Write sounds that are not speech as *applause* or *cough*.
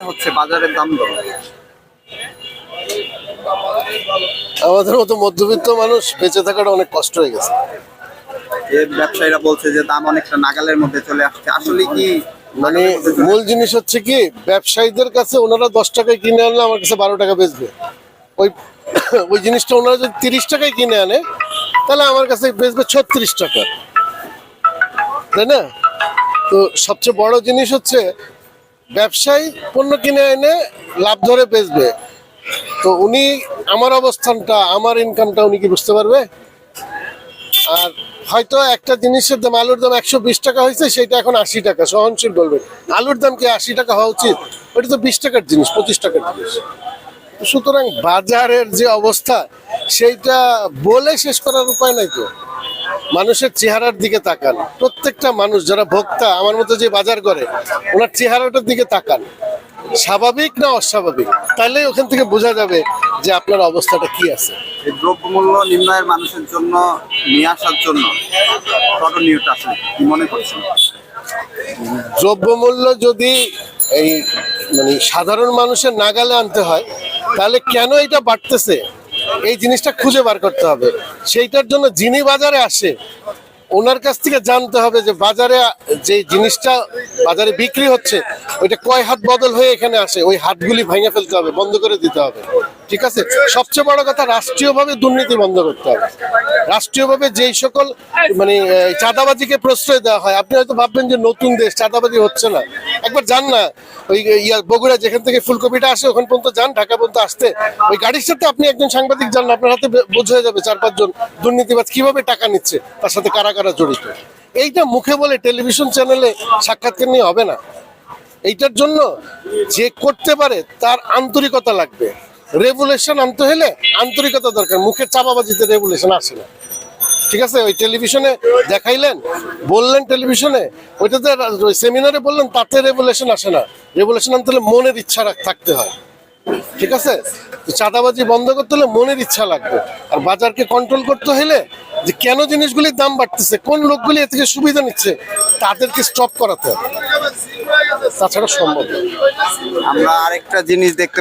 হচ্ছে বাজারের দাম দর? আমাদের মতো মধ্যবিত্ত মানুষ বেঁচে থাকাটা অনেক কষ্ট হয়ে গেছে। যে ব্যবসায়ীরা বলছে যে দাম অনেকটা নাগালের মধ্যে চলে আসছে আসলে কি মানে মূল জিনিস হচ্ছে কি ব্যবসায়ীদের কাছে ওনারা দশ টাকায় কিনে আনলে আমার কাছে বারো টাকা বেচবে। ওই *coughs* ওই জিনিসটা ওনারা যদি তিরিশ টাকায় কিনে আনে তাহলে আমার কাছে বেচবে ছত্রিশ টাকা। তাই না? তো সবচেয়ে বড় জিনিস হচ্ছে ব্যবসায়ী পণ্য কিনে এনে লাভ ধরে বেচবে। তো উনি আমার অবস্থানটা, আমার ইনকামটা উনি কি বুঝতে পারবে? আর হয়তো একটা জিনিসের দাম, আলুর দাম একশো বিশ টাকা হয়েছে সেটা এখন আশি টাকা, সহনশীল বলবেন। আলুর দাম কি আশি টাকা হওয়া উচিত? ওটা তো বিশ টাকার জিনিস, পঁচিশ টাকার জিনিস। সুতরাং বাজারের যে অবস্থা, সেইটা বলে শেষ করার উপায় নাই তো। মানুষের চেহারার দিকে তাকান। প্রত্যেকটা মানুষ যারা ভোক্তা আমার মতো যে বাজার করে ওনার চেহারাটার দিকে তাকান। স্বাভাবিক না অস্বাভাবিক? তাহলে ওখান থেকে বোঝা যাবে যে আপনার অবস্থাটা কি আছে। দ্রব্যমূল্য নির্ণয়ের মানুষের জন্য নিয়ে আসার জন্য করণীয়টা আসলে কি মনে করছেন? দ্রব্যমূল্য যদি এই মানে সাধারণ মানুষের নাগালে আনতে হয় তাহলে কেন এটা বাড়তেছে? এই জিনিসটা খুঁজে বার করতে হবে। সেইটার জন্য যিনি বাজারে আসে, ওনার কাছ থেকে জানতে হবে যে বাজারে যে জিনিসটা বাজারে বিক্রি হচ্ছে, ওইটা কয় হাত বদল হয়ে এখানে আসে, ওই হাটগুলি ভেঙে ফেলতে হবে, বন্ধ করে দিতে হবে। ঠিক আছে? সবচেয়ে বড় কথা রাষ্ট্রীয়ভাবে দুর্নীতি বন্ধ করতে হবে। রাষ্ট্রীয়ভাবে যেই সকল মানে চাঁদাবাজিকে প্রশ্রয় দেওয়া হয়, আপনি হয়তো ভাববেন যে নতুন দেশ, চাঁদাবাজি হচ্ছে না। একবার যান না, ওই ইয়া, বগুড়া, যেখান থেকে ফুলকপিটা আসে, ওখান পর্যন্ত যান, ঢাকা পর্যন্ত আসতে। ওই গাড়ির সাথে আপনি একজন সাংবাদিক যান আপনার হাতে বোঝা যাবে চার পাঁচজন দুর্নীতিবাজ কীভাবে টাকা নিচ্ছে, তার সাথে কারা কারা জড়িত। এইটা মুখে বলে টেলিভিশন চ্যানেলে সাক্ষাৎকার নিয়ে হবে না। এইটার জন্য যে করতে পারে, তার আন্তরিকতা লাগবে। রেগুলেশন আনতে হলে আন্তরিকতা দরকার মুখের চাপাবাজিতে রেগুলেশন আসে না। ঠিক আছে? ওই টেলিভিশনে দেখাইলেন, বললেন টেলিভিশনে, ওইটাতে ওই সেমিনারে বললেন, তাতে রেগুলেশন আসে না। রেগুলেশন আনতে হলে মনের ইচ্ছা থাকতে হয়। ঠিক আছে? চাঁদাবাজি বন্ধ করতে হলে মনের ইচ্ছা লাগবে। আর বাজারকে কন্ট্রোল করতে হলে যে কেন জিনিসগুলির দাম বাড়তেছে, কোন লোকগুলি এ থেকে সুবিধা নিচ্ছে, তাদেরকে স্টপ করাতে হবে। তাছাড়া সম্ভব আমরা আরেকটা জিনিস দেখতে